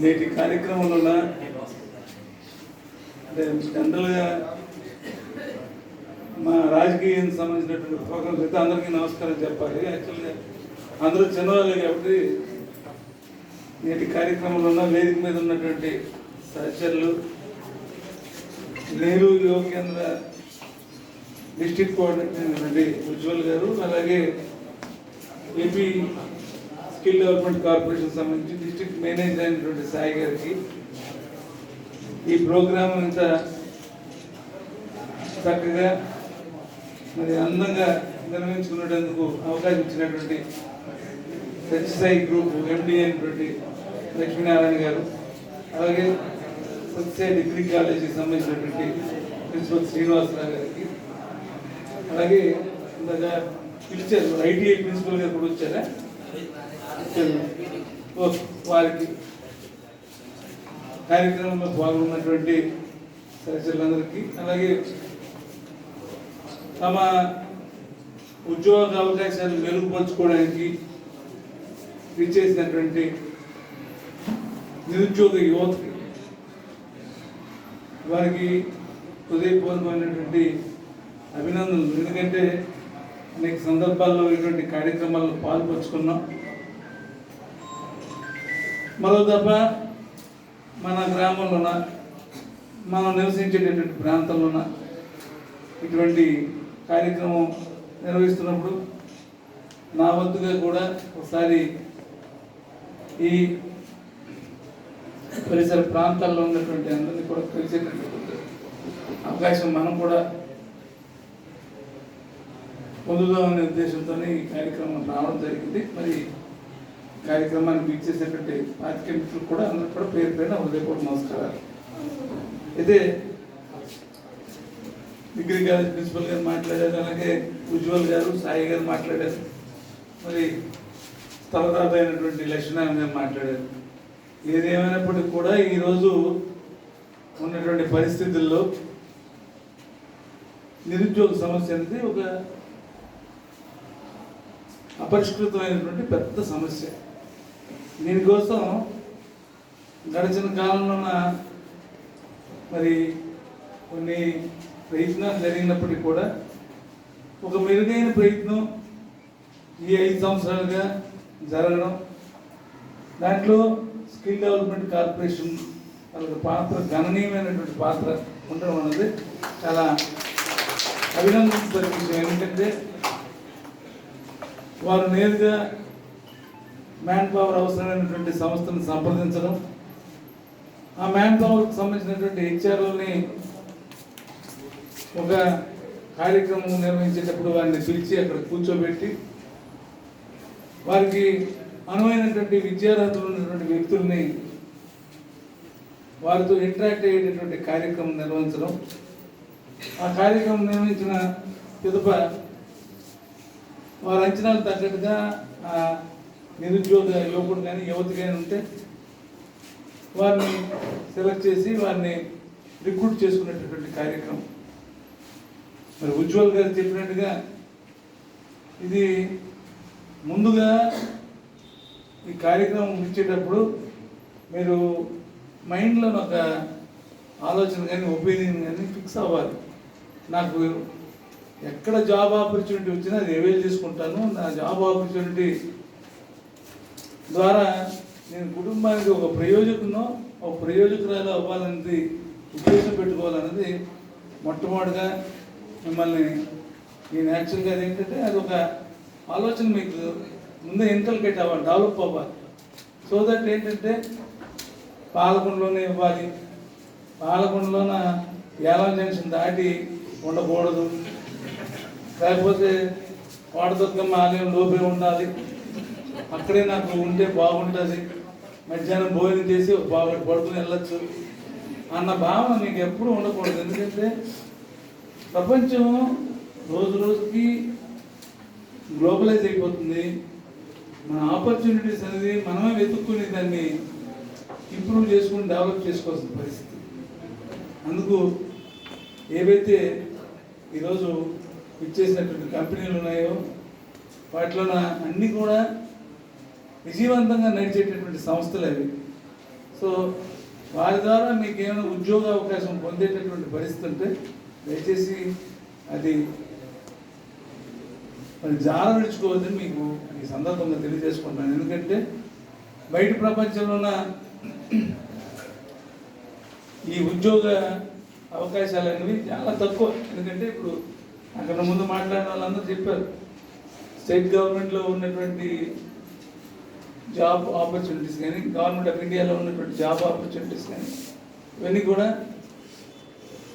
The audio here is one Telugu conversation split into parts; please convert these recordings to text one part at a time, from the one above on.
నేటి కార్యక్రమంలో అంటే జనరల్గా మా రాజకీయానికి సంబంధించినటువంటి ప్రోగ్రామ్స్ అయితే అందరికీ నమస్కారం చెప్పాలి. యాక్చువల్గా అందరూ చిన్నవాళ్ళే కాబట్టి నేటి కార్యక్రమంలో ఉన్న వేదిక మీద ఉన్నటువంటి సహచరులు నెహ్రూ యువ కేంద్ర డిస్ట్రిక్ట్ కోఆర్డినేటర్ అయినటువంటి ఉజ్వల్ గారు అలాగే ఏపీ స్కిల్ డెవలప్మెంట్ కార్పొరేషన్ సంబంధించి డిస్ట్రిక్ట్ మేనేజర్ అయినటువంటి సాయి గారికి ఈ ప్రోగ్రాం ఇంత చక్కగా మరి అందంగా నిర్వహించుకునేందుకు అవకాశం ఇచ్చినటువంటి సత్యసాయి గ్రూప్ ఎండి అయినటువంటి లక్ష్మీనారాయణ గారు అలాగే సత్యసాయి డిగ్రీ కాలేజీకి సంబంధించినటువంటి ప్రిన్సిపల్ శ్రీనివాసరావు గారికి అలాగే ఇందాక పిలిచారు ఐటీఐ ప్రిన్సిపల్ గారు కూడా వచ్చారా వచ్చారు. వారికి కార్యక్రమంలో పాల్గొన్నటువంటి సహచరులందరికీ అలాగే తమ ఉద్యోగ అవకాశాలు మెరుగుపరుచుకోవడానికి ఇచ్చేసినటువంటి నిరుద్యోగ యువతకి వారికి హృదయపూర్వమైనటువంటి అభినందనలు. ఎందుకంటే అనేక సందర్భాల్లో ఇటువంటి కార్యక్రమాల్లో పాల్పంచుకున్నాం. మరో తప్ప మన గ్రామంలోన మనం నివసించేటటువంటి ప్రాంతంలోన ఇటువంటి కార్యక్రమం నిర్వహిస్తున్నప్పుడు నా వద్దుగా కూడా ఒకసారి ఈ పరిసర ప్రాంతాల్లో ఉన్నటువంటి అందరినీ కూడా కలిసేటటువంటి అవకాశం మనం కూడా పొందుదామనే ఉద్దేశంతో ఈ కార్యక్రమం రావడం జరిగింది. మరి కార్యక్రమాన్ని వీక్షించేటువంటి పాతిక మిత్రులు కూడా అందరూ కూడా పేరు పైన హృదయపూర్వక నమస్కారాలు. అయితే డిగ్రీ కాలేజ్ ప్రిన్సిపల్ గారు మాట్లాడారు అలాగే ఉజ్వల్ గారు సాయి గారు మాట్లాడారు. మరి స్థలదాత అయినటువంటి లక్ష్మీనారాయణ గారు మాట్లాడారు. ఏదేమైనప్పటికీ కూడా ఈరోజు ఉన్నటువంటి పరిస్థితుల్లో నిరుద్యోగ సమస్య అనేది ఒక అపరిష్కృతమైనటువంటి పెద్ద సమస్య. దీనికోసం గడిచిన కాలంలోన మరి కొన్ని ప్రయత్నాలు జరిగినప్పటికీ కూడా ఒక మెరుగైన ప్రయత్నం ఈ ఐదు సంవత్సరాలుగా జరగడం దాంట్లో స్కిల్ డెవలప్మెంట్ కార్పొరేషన్ వాళ్ళకి పాత్ర గణనీయమైనటువంటి పాత్ర ఉండడం అనేది చాలా అభినందన విషయం. ఎందుకంటే వారు నేరుగా మ్యాన్ పవర్ అవసరమైనటువంటి సంస్థను సంప్రదించడం ఆ మ్యాన్ పవర్కి సంబంధించినటువంటి హెచ్ఆర్ఓని ఒక కార్యక్రమం నిర్వహించేటప్పుడు వారిని పిలిచి అక్కడ కూర్చోబెట్టి వారికి అనువైనటువంటి విద్యార్హతలు ఉన్నటువంటి వ్యక్తుల్ని వారితో ఇంటరాక్ట్ అయ్యేటటువంటి కార్యక్రమం నిర్వహించడం. ఆ కార్యక్రమం నిర్వహించిన పిదప వారి అంచనాలు తగ్గట్టుగా ఆ నిరుద్యోగ యువకుడు కానీ యువతి కానీ ఉంటే వారిని సెలెక్ట్ చేసి వారిని రిక్రూట్ చేసుకునేటటువంటి కార్యక్రమం. మరి ఉజ్వల్ గారు చెప్పినట్టుగా ఇది ముందుగా ఈ కార్యక్రమం ఇచ్చేటప్పుడు మీరు మైండ్లో ఒక ఆలోచన కానీ ఒపీనియన్ కానీ ఫిక్స్ అవ్వాలి. నాకు ఎక్కడ జాబ్ ఆపర్చునిటీ వచ్చినా అది అవైల్ చేసుకుంటాను. నా జాబ్ ఆపర్చునిటీ ద్వారా నేను కుటుంబానికి ఒక ప్రయోజకునో ఒక ప్రయోజకురాలు అవ్వాలన్నది ఉద్దేశం పెట్టుకోవాలన్నది మొట్టమొదటిగా మిమ్మల్ని నేను యాక్చువల్గా అది ఏంటంటే అది ఒక ఆలోచన మీకు ముందే ఇన్కల్కేట్ అవ్వాలి డెవలప్ అవ్వాలి. సో దట్ ఏంటంటే పాలకొండలోనే ఇవ్వాలి. పాలకొండలోన ఏలం జంక్షన్ దాటి ఉండకూడదు. లేకపోతే కోటదుర్గమ్మ ఆలయం లోపే ఉండాలి. అక్కడే నాకు ఉంటే బాగుంటుంది. మధ్యాహ్నం భోజనం చేసి బాగా పడుకుని వెళ్ళొచ్చు. అన్న భావన మీకు ఎప్పుడూ ఉండకూడదు. ఎందుకంటే ప్రపంచం రోజు రోజుకి గ్లోబలైజ్ అయిపోతుంది. మన ఆపర్చునిటీస్ అనేది మనమే వెతుక్కుని దాన్ని ఇంప్రూవ్ చేసుకుని డెవలప్ చేసుకోవాల్సిన పరిస్థితి. అందుకు ఏవైతే ఈరోజు ఇచ్చేసినటువంటి కంపెనీలు ఉన్నాయో వాటిలోన అన్నీ కూడా విజయవంతంగా నడిచేటటువంటి సంస్థలు అవి. సో వారి ద్వారా మీకు ఏమైనా ఉద్యోగ అవకాశం పొందేటటువంటి పరిస్థితి ఉంటే దయచేసి అది మరి జార విడుచుకోవద్దని మీకు ఈ సందర్భంగా తెలియజేసుకుంటున్నాను. ఎందుకంటే బయట ప్రపంచంలో ఉన్న ఈ ఉద్యోగ అవకాశాలు అనేవి చాలా తక్కువ. ఎందుకంటే ఇప్పుడు అక్కడ ముందు మాట్లాడిన వాళ్ళందరూ చెప్పారు స్టేట్ గవర్నమెంట్లో ఉన్నటువంటి జాబ్ ఆపర్చునిటీస్ కానీ గవర్నమెంట్ ఆఫ్ ఇండియాలో ఉన్నటువంటి జాబ్ ఆపర్చునిటీస్ కానీ ఇవన్నీ కూడా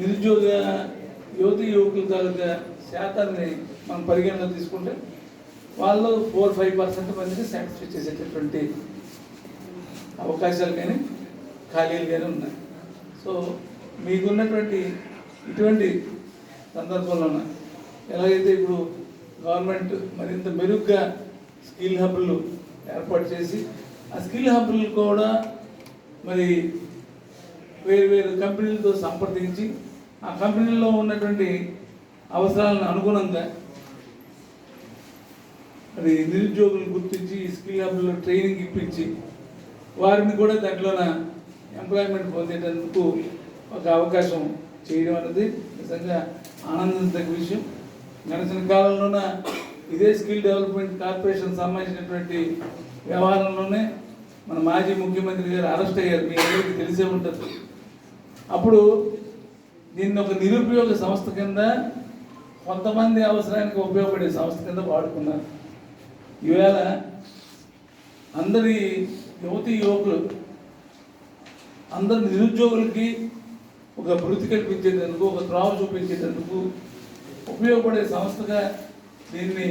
నిరుద్యోగ యువతి యువకుల తాలూకా శాతాన్ని మనం పరిగణలో తీసుకుంటే వాళ్ళు ఫోర్ ఫైవ్ పర్సెంట్ మందిని సాటిస్ఫై చేసేటటువంటి అవకాశాలు కానీ ఖాళీలు కానీ ఉన్నాయి. సో మీకున్నటువంటి ఇటువంటి సందర్భంలోన ఎలాగైతే ఇప్పుడు గవర్నమెంట్ మరింత మెరుగ్గా స్కిల్ హబ్లు ఏర్పాటు చేసి ఆ స్కిల్ హబ్లు కూడా మరి వేరు వేరు కంపెనీలతో సంప్రదించి ఆ కంపెనీల్లో ఉన్నటువంటి అవసరాలను అనుగుణంగా అది నిరుద్యోగులు గుర్తించి ఈ స్కిల్ హబ్లో ట్రైనింగ్ ఇప్పించి వారిని కూడా దాంట్లోన ఎంప్లాయ్మెంట్ పొందేటందుకు ఒక అవకాశం చేయడం అనేది నిజంగా ఆనందించదగ్గ విషయం. గడిచిన కాలంలోన ఇదే స్కిల్ డెవలప్మెంట్ కార్పొరేషన్ సంబంధించినటువంటి వ్యవహారంలోనే మన మాజీ ముఖ్యమంత్రి గారు అరెస్ట్ అయ్యారు. మీ అందరికీ తెలిసే ఉంటుంది. అప్పుడు దీన్ని ఒక నిరుపయోగ సంస్థ కింద కొంతమంది అవసరానికి ఉపయోగపడే సంస్థ కింద వాడుకున్నారు. ఈవేళ అందరి యువతి యువకులు అందరి నిరుద్యోగులకి ఒక వృత్తి కల్పించేందుకు ఒక త్రావ చూపించేందుకు ఉపయోగపడే సంస్థగా దీన్ని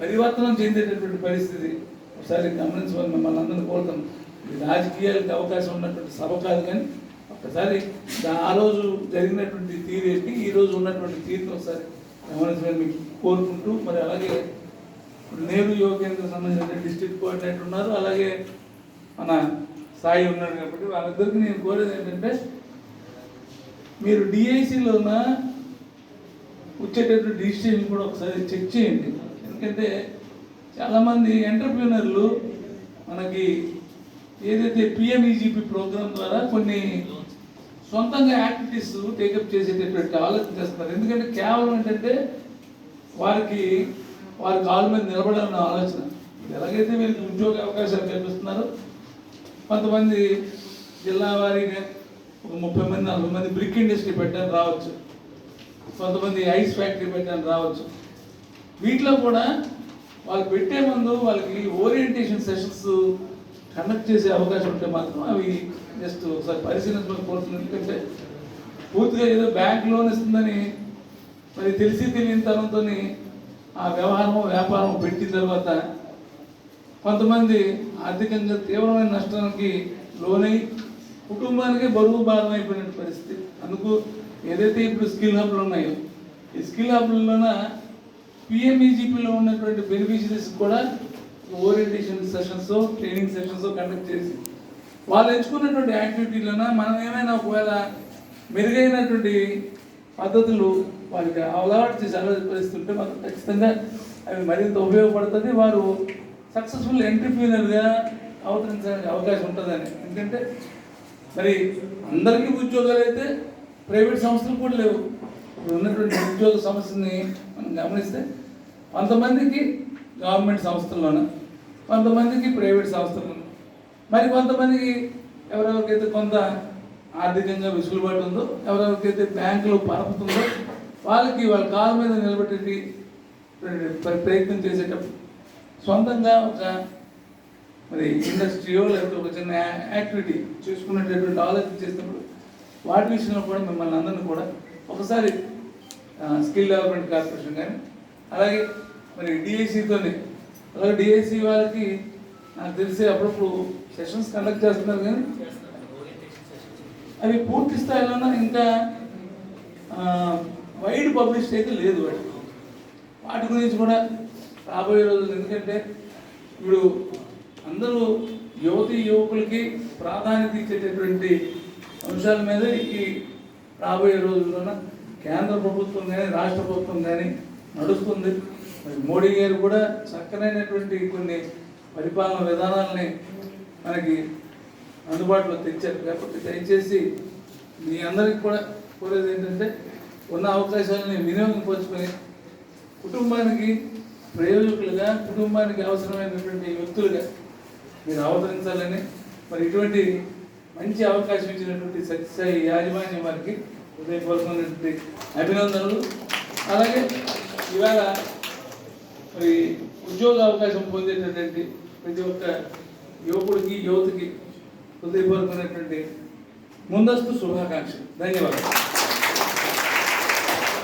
పరివర్తనం చెందేటటువంటి పరిస్థితి ఒకసారి గమనించమని మిమ్మల్ని అందరినీ కోరుతాం. రాజకీయాలకు అవకాశం ఉన్నటువంటి సభ కాదు కానీ ఒకసారి ఆ రోజు జరిగినటువంటి తీరు ఏంటి ఈరోజు ఉన్నటువంటి తీరుని ఒకసారి గమనించమని మీకు కోరుకుంటూ మరి అలాగే నేను యోగేంద్ర సంబంధించిన డిస్ట్రిక్ట్ కోఆర్డినేటర్ ఉన్నారు. అలాగే మన సాయి ఉన్నాడు కాబట్టి వాళ్ళిద్దరికి నేను కోరేది ఏంటంటే మీరు డిఐసిలోన వచ్చేటటువంటి డిసిషన్ కూడా ఒకసారి చెక్ చేయండి. ఎందుకంటే చాలామంది ఎంటర్ప్రీనర్లు మనకి ఏదైతే పిఎంఈజీపీ ప్రోగ్రామ్ ద్వారా కొన్ని సొంతంగా యాక్టివిటీస్ టేకప్ చేసేటటువంటి ఆలోచన చేస్తున్నారు. ఎందుకంటే కేవలం ఏంటంటే వారికి వారి కాళ్ళ మీద నిలబడాలన్న ఆలోచన. ఎలాగైతే వీరికి ఉద్యోగ అవకాశాలు కల్పిస్తున్నారు కొంతమంది జిల్లా వారీగా ఒక ముప్పై మంది నలభై మంది బ్రిక్ ఇండస్ట్రీ పెట్టడానికి రావచ్చు. కొంతమంది ఐస్ ఫ్యాక్టరీ పెట్టడానికి రావచ్చు. వీటిలో కూడా వాళ్ళు పెట్టే ముందు వాళ్ళకి ఓరియంటేషన్ సెషన్స్ కండక్ట్ చేసే అవకాశం ఉంటే మాత్రం అవి జస్ట్ ఒకసారి పరిశీలించమని కోరుతున్నాను. ఎందుకంటే పూర్తిగా ఏదో బ్యాంక్ లోన్ ఇస్తుందని మరి తెలిసి తెలియని తనంతో ఆ వ్యవహారం వ్యాపారం పెట్టిన తర్వాత కొంతమంది ఆర్థికంగా తీవ్రమైన నష్టానికి లోనై కుటుంబానికి బరువు భారం అయిపోయిన పరిస్థితి. అందుకు ఏదైతే ఇప్పుడు స్కిల్ హబ్లు ఉన్నాయో ఈ స్కిల్ హబ్లలోన పిఎంఈజీపీలో ఉన్నటువంటి బెనిఫిషరీస్ కూడా orientation sessions training sessions conduct చేసి వాళ్ళు ఎంచుకున్నటువంటి యాక్టివిటీలోన మనం ఏమైనా ఒకవేళ మెరుగైనటువంటి పద్ధతులు వారికి అలవాటు చేసి అలవరిస్తుంటే పరిస్థితుంటే మాకు ఖచ్చితంగా అవి మరింత ఉపయోగపడుతుంది. వారు సక్సెస్ఫుల్ ఎంటర్ప్రీనర్గా అవతరించడానికి అవకాశం ఉంటుందని. ఎందుకంటే మరి అందరికీ ఉద్యోగాలు అయితే ప్రైవేట్ సంస్థలు కూడా లేవు. ఇప్పుడు ఉన్నటువంటి ఉద్యోగ సమస్యని మనం గమనిస్తే కొంతమందికి గవర్నమెంట్ సంస్థల్లోన కొంతమందికి ప్రైవేట్ సంస్థల్లో మరి కొంతమందికి ఎవరెవరికైతే కొంత ఆర్థికంగా వెసులుబాటు ఉందో ఎవరెవరికైతే బ్యాంకులో పరపుతుందో వాళ్ళకి వాళ్ళ కాళ్ళ మీద నిలబెట్టి ప్రయత్నం చేసేటప్పుడు సొంతంగా ఒక మరి ఇండస్ట్రీయో లేకపోతే ఒక చిన్న యాక్టివిటీ చూసుకునేటటువంటి ఆలోచన చేసినప్పుడు వాటి విషయంలో కూడా మిమ్మల్ని అందరినీ కూడా ఒకసారి స్కిల్ డెవలప్మెంట్ కార్పొరేషన్ కానీ అలాగే మరి డిఐసితోనే అలాగే డిఐసి వాళ్ళకి నాకు తెలిసి అప్పుడప్పుడు సెషన్స్ కండక్ట్ చేస్తున్నారు కానీ అవి పూర్తి స్థాయిలోనే ఇంకా వైడ్ పబ్లిష్ అయితే లేదు వాటి వాటి గురించి కూడా రాబోయే రోజులు ఎందుకంటే ఇప్పుడు అందరూ యువతి యువకులకి ప్రాధాన్యత ఇచ్చేటటువంటి అంశాల మీద ఈ రాబోయే రోజుల్లోన కేంద్ర ప్రభుత్వం కానీ రాష్ట్ర ప్రభుత్వం కానీ నడుస్తుంది. మరి మోడీ గారు కూడా చక్కనైనటువంటి కొన్ని పరిపాలన విధానాలని మనకి అందుబాటులో తెచ్చారు. కాబట్టి దయచేసి మీ అందరికి కూడా కోరేది ఏంటంటే ఉన్న అవకాశాలని వినియోగింపరుచుకొని కుటుంబానికి ప్రయోజకులుగా కుటుంబానికి అవసరమైనటువంటి వ్యక్తులుగా మీరు అవతరించాలని మరి ఇటువంటి మంచి అవకాశం ఇచ్చినటువంటి సత్యసాయి యాజమాన్యం వారికి హృదయపూర్వకమైనటువంటి అభినందనలు. అలాగే ఇవాళ మరి ఉద్యోగ అవకాశం పొందేటటువంటి ప్రతి ఒక్క యువకుడికి యువతికి హృదయపూర్వకమైనటువంటి ముందస్తు శుభాకాంక్షలు. ధన్యవాదాలు.